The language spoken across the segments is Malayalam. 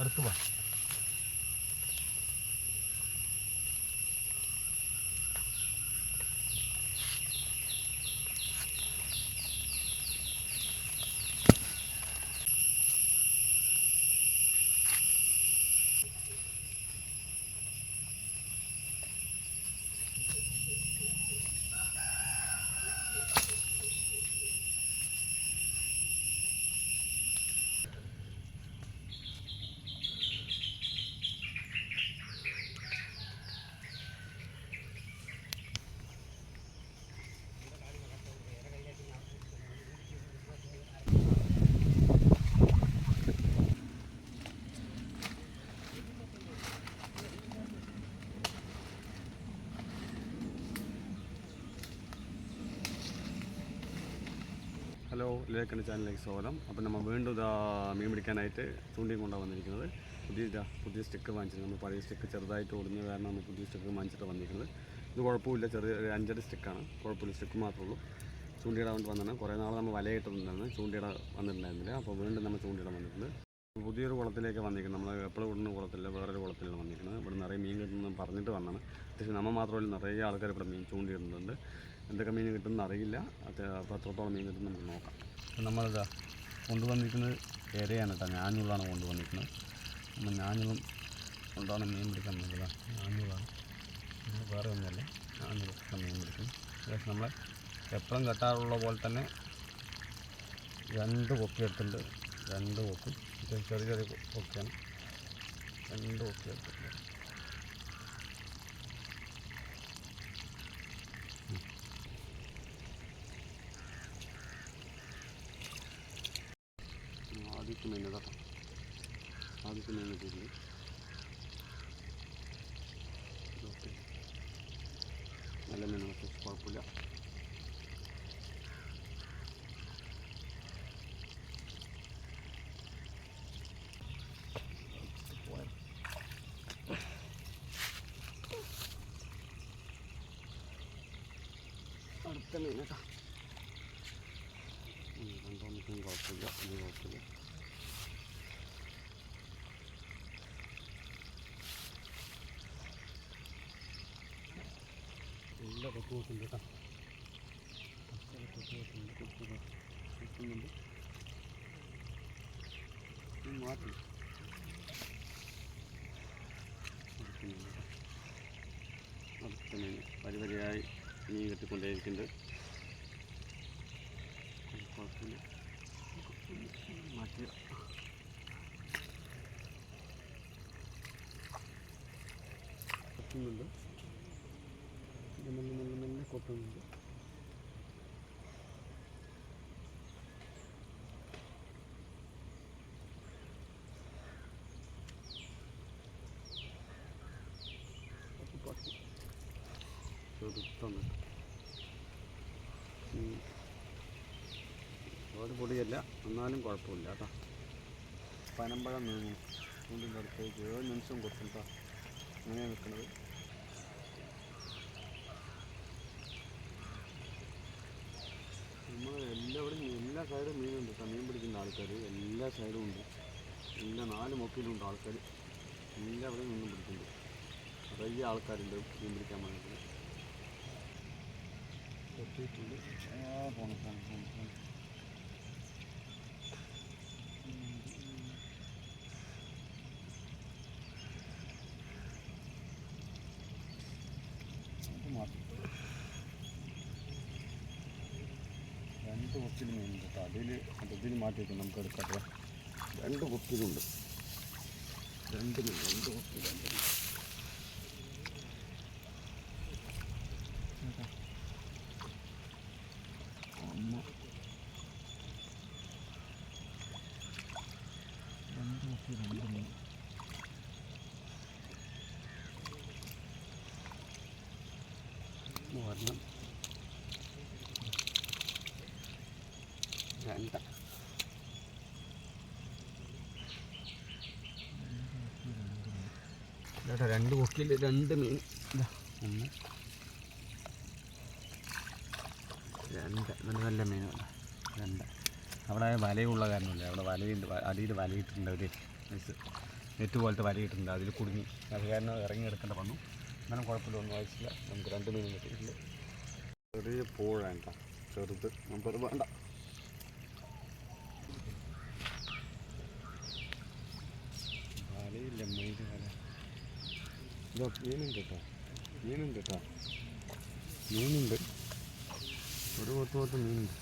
അടുത്ത് വാ. ഹലോ ലേഖന ചാനലിലേക്ക് സ്വാഗതം. അപ്പം നമ്മൾ വീണ്ടും ഇതാ മീൻ പിടിക്കാനായിട്ട് ചൂണ്ടിയും കൊണ്ടാണ് വന്നിരിക്കുന്നത്. പുതിയ ഇതാ പുതിയ സ്റ്റിക്ക് വാങ്ങിച്ചത് നമ്മൾ പഴയ സ്റ്റിക്ക് ചെറുതായിട്ട് ഒടിഞ്ഞ കാരണം നമ്മൾ പുതിയ സ്റ്റിക്ക് വാങ്ങിച്ചിട്ട് വന്നിരിക്കുന്നത്. ഇത് കുഴപ്പമില്ല ചെറിയ ഒരു അഞ്ചര സ്റ്റിക്കാണ് കുഴപ്പമില്ല സ്റ്റിക്ക് മാത്രമേ ഉള്ളൂ. ചൂണ്ടിയിടാൻ വേണ്ടി വന്നതാണ് കുറേ നാൾ നമ്മൾ വലയിട്ടിട്ടുണ്ടായിരുന്നു ചൂണ്ടിയിട വന്നിട്ടുണ്ടായിരുന്നില്ല. അപ്പോൾ വീണ്ടും നമ്മൾ ചൂണ്ടിയിടാൻ വന്നിട്ടുണ്ട്. പുതിയൊരു കുളത്തിലേക്ക് വന്നിരിക്കുന്നത് നമ്മൾ എപ്പോഴും ഇവിടുന്ന് കുളത്തില്ല വേറൊരു കുളത്തിലാണ് വന്നിരിക്കുന്നത്. ഇവിടെ നിറയെ മീൻ കിട്ടുന്നു പറഞ്ഞിട്ട് വന്നാണ്. പക്ഷേ നമ്മൾ മാത്രമല്ല നിറയെ ആൾക്കാർ ഇവിടെ മീൻ ചൂണ്ടിയിടുന്നുണ്ട്. എന്തൊക്കെ മീൻ കിട്ടുമെന്ന് അറിയില്ല. അത് അപ്പോൾ എത്രത്തോളം മീൻ കിട്ടും നമുക്ക് നോക്കാം. അപ്പം നമ്മളിതാ കൊണ്ടുവന്നിരിക്കുന്നത് ഇരയാണ് കേട്ടോ. ഞാഞ്ഞുള്ളാണ് കൊണ്ടുവന്നിരിക്കുന്നത്. നമ്മൾ ഞാനും കൊണ്ടാണ് മീൻ പിടിക്കാൻ ഞാഞ്ഞുള്ളാണ് ഇത് വേറെ ഒന്നുമല്ല. ഞാഞ്ഞുളൊക്കെ മീൻ പിടിക്കും. ഏകദേശം നമ്മൾ എപ്പോഴും കെട്ടാറുള്ള പോലെ തന്നെ രണ്ട് കൊക്കി എടുത്തിട്ടുണ്ട്. രണ്ട് കൊക്കും. ചെറിയ ചെറിയ കൊക്കിയാണ്. രണ്ട് കൊക്കി എടുത്തിട്ടുണ്ട് ആദ്യത്തെ മീൻ കേട്ടോ കിട്ടിയിട്ടുണ്ട് ഓക്കെ നല്ല മീനൊക്കെ കുഴപ്പമില്ല. അടുത്ത കേട്ടോ. രണ്ടാമത്തെ കുഴപ്പമില്ല. ഇത് കുഴപ്പമില്ല. കൊത്തുണ്ട് കേട്ടോ. കൊത്തു കൊത്തുന്നുണ്ട് അടുത്ത മീൻ കെട്ടിക്കൊണ്ടേയിരിക്കുന്നുണ്ട്. കുഴപ്പമില്ല. ഉം. ഒരുപാട് പൊടിയല്ല എന്നാലും കുഴപ്പമില്ല കേട്ടോ. പനമ്പഴം നീങ്ങും ചൂണ്ടിന്റെ അടുത്തേക്ക് ഏഴ് നിമിഷം കൊത്തും കേട്ടോ അങ്ങനെയാണ് നിൽക്കുന്നത് നമ്മൾ എല്ലാവിടെയും എല്ലാ സൈഡും മീനുണ്ട് മീൻ പിടിക്കുന്ന ആൾക്കാർ എല്ലാ സൈഡും ഉണ്ട്. എല്ലാ നാല് മൊക്കിലും ഉണ്ട് ആൾക്കാർ എല്ലാവരും മീൻ പിടിക്കുന്നുണ്ട്. നിറയെ ആൾക്കാരുണ്ട് മീൻ പിടിക്കാൻ വേണ്ടിയിട്ട് എത്തിയിട്ടുണ്ട്. പോണം. കൊക്കിൽ മീനുണ്ട് കേട്ടോ. അതിൽ അതിൽ മാറ്റി വെക്കാം നമുക്ക് എടുക്കാം. രണ്ട് കൊക്കിലുണ്ട് രണ്ട് മീൻ രണ്ട് കൊക്കിൽ രണ്ട് മീൻ കേട്ടോ. രണ്ട് കൊക്കിൽ രണ്ട് കൊക്കിൽ രണ്ട് മീൻ. ഇതാ. ഒന്ന്. രണ്ട്. നല്ല നല്ല മീനുണ്ട് രണ്ട്. അവിടെ വലയുള്ള കാരണമില്ല? അവിടെ വലയുണ്ട്. അടിയിൽ വലയിട്ടുണ്ട് അവർ മീൻസ് നെറ്റ് പോലത്തെ വലയിട്ടുണ്ട്. അതിൽ കുടുങ്ങി. അത് കാരണം ഇറങ്ങി എടുക്കേണ്ട വന്നു. എന്നാലും കുഴപ്പമില്ല ഒന്നും ആവശ്യമില്ല നമുക്ക് രണ്ട് മീനും കിട്ടിയിട്ടുണ്ട്. ചെറിയ പുഴ കേട്ടോ. ചെറുത്. നമുക്കത് വേണ്ട. ಏನಿಂದ ಏನಿಂದ ಮೀನಿಂದ ഒരു പത്ത് പത്ത് മീനുണ്ട്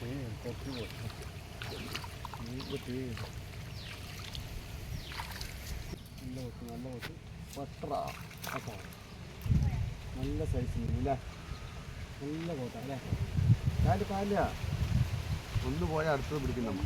ตีตกที่หมดนี่ก็ตีโลดโลด പത്ര നല്ല സൈസ് നല്ല കോട്ട അല്ലേ കാൽ ഒന്ന് പോയാൽ അടുത്തത് പിടിക്കും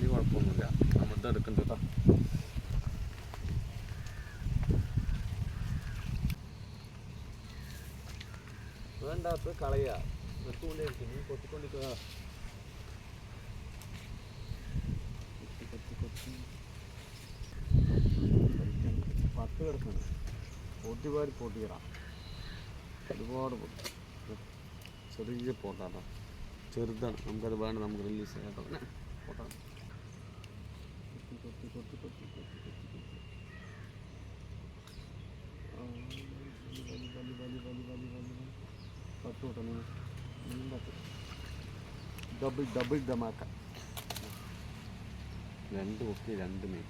വലിയ കുഴപ്പമൊന്നുമില്ല. നമ്മളിത് എടുക്കുന്നുണ്ട് കേട്ടോ വേണ്ടാത്ത കളയുക നിർത്തുകൊണ്ടേയിരിക്കും നീ കൊത്തിക്കൊണ്ടിരിക്കുക പത്ത് കിടക്കുന്നത് പൊട്ടിപാടി പൊട്ടിയറ ഒരുപാട് ചെറിയ പോട്ടാണ് ചെറുതാണ്. നമുക്കത് വേണം നമുക്ക് റിലീസ് ചെയ്യാൻ പോട്ടാണ്. കൊത്തി കൊത്തി കൊത്തി കൊത്തി കൊത്തി കൊത്തി വലി വലി വലി വലി വലി വലി പത്ത് കൂട്ടണം മീൻ പത്ത് ഡബിൾ ഡബിൾ ദമാക്ക രണ്ട്. കൊത്തി രണ്ട്. മീൻ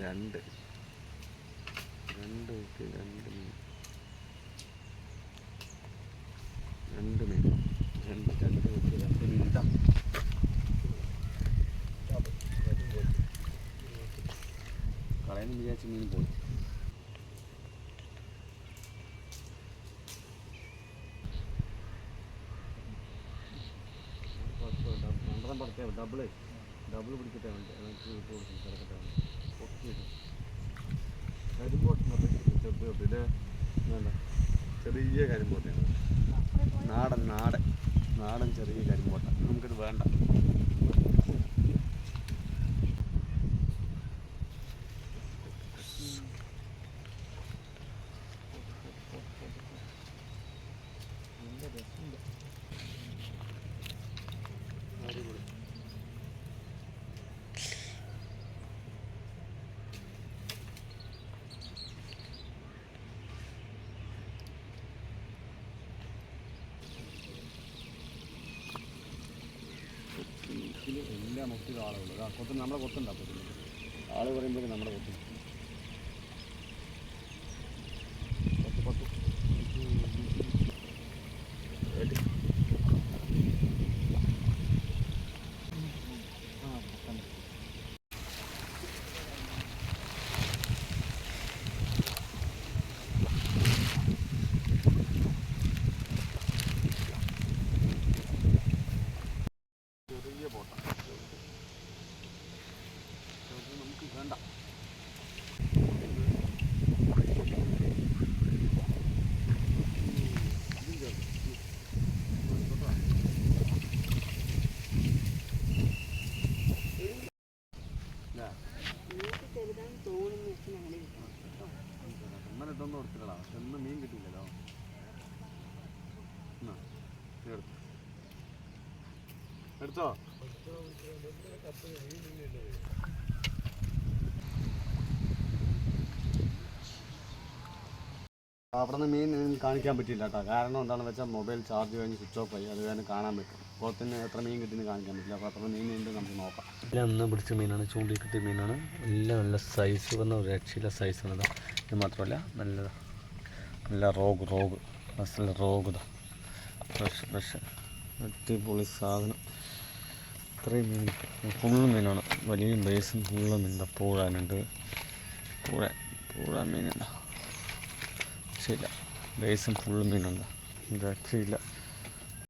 രണ്ട്. രണ്ട്. കൊത്തി രണ്ട്. മീൻ വിചാരിച്ച മീൻ പോയി രണ്ടെണ്ണം ഡബിൾ ഡബിൾ പിടിക്കട്ടെ വേണ്ടി കിടക്കട്ടെ വേണ്ട ചെറിയ കരിമ്പോട്ടയാണ് നാടൻ നാടൻ നാടൻ ചെറിയ കരിമ്പോട്ട നമുക്കിത് വേണ്ട. നമുക്ക് ആളുകൾ. ആ കൊത്തും നമ്മളെ കൊത്തുണ്ട് അപ്പോൾ ആൾ പറയുമ്പോഴേക്കും നമ്മുടെ കൊത്തുണ്ട് എടുത്തോ അവിടെ നിന്ന് മീൻ ഇതിന് കാണിക്കാൻ പറ്റില്ല കേട്ടോ. കാരണം എന്താണെന്ന് വെച്ചാൽ മൊബൈൽ ചാർജ് കഴിഞ്ഞ് സ്വിച്ച് ഓഫ് ആയി. അത് കാരണം കാണാൻ പറ്റും. അപ്പോൾ തന്നെ എത്ര മീൻ കിട്ടിയെന്ന് കാണിക്കാൻ പറ്റില്ല. അപ്പോൾ അത്ര മീൻ ഉണ്ട് നമുക്ക് നോക്കാം. എല്ലാം അന്ന് പിടിച്ച മീനാണ്. ചൂണ്ടി കിട്ടിയ മീനാണ്. എല്ലാം നല്ല സൈസ് വന്ന ഒരു രക്ഷയില്ല സൈസാണ് ഇതാ. ഇത് മാത്രമല്ല നല്ല നല്ല റോഗ് റോഗ് അസല റോഗ് ഇതാ. ഫ്രഷ് ഫ്രഷ് അടിപൊളി സാധനം. ഇത്രയും മീൻ. ഫുള്ള് മീനാണ്. വലിയ ബേസും ഫുള്ള് മീനുണ്ട് പൂഴാനുണ്ട്. പൂഴ. പൂഴ മീനുണ്ട് ശരിയില്ല ബേസും ഫുള്ള് മീനുണ്ട്. രക്ഷയില്ല